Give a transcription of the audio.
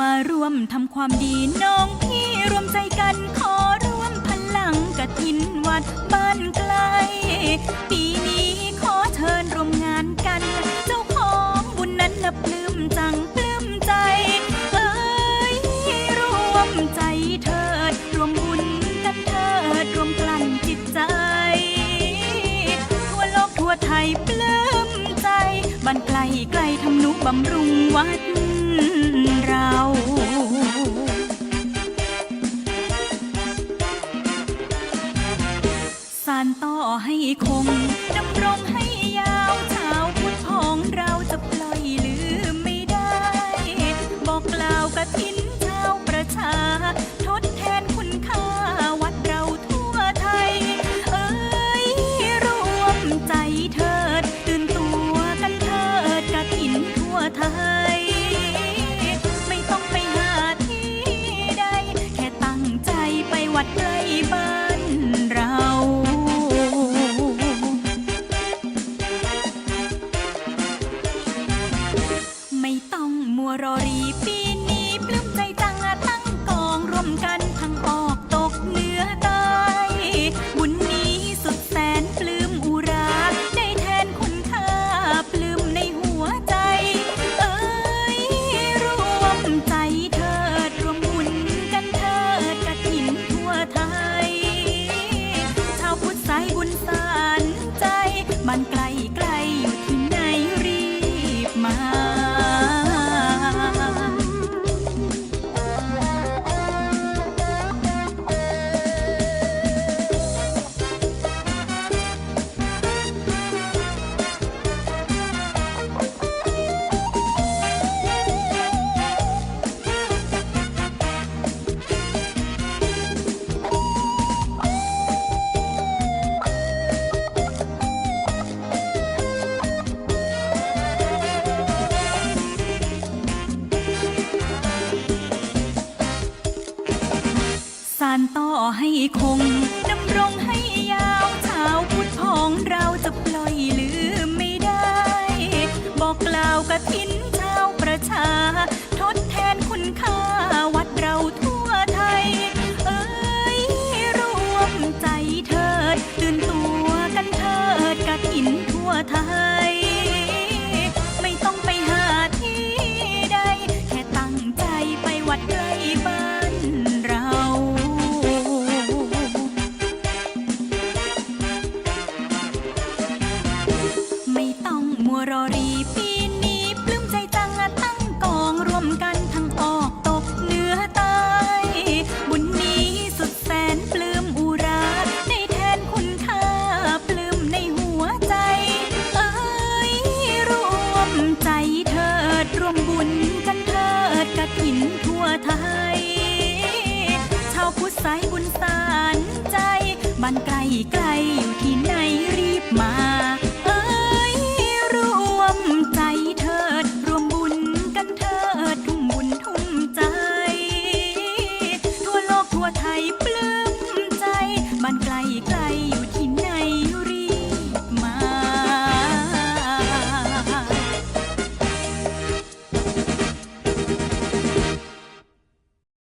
มาร่วมทำความดีน้องพี่รวมใจกันขอร่วมพลังกระถินวัดบ้านไกล ปลื้มใจบ้านไกลไกลทำนุบำรุงวัดเราานต่อให้คง หินทั่วไทย ชาวพุทธสายบุญสารใจบ้านไกลไกลอยู่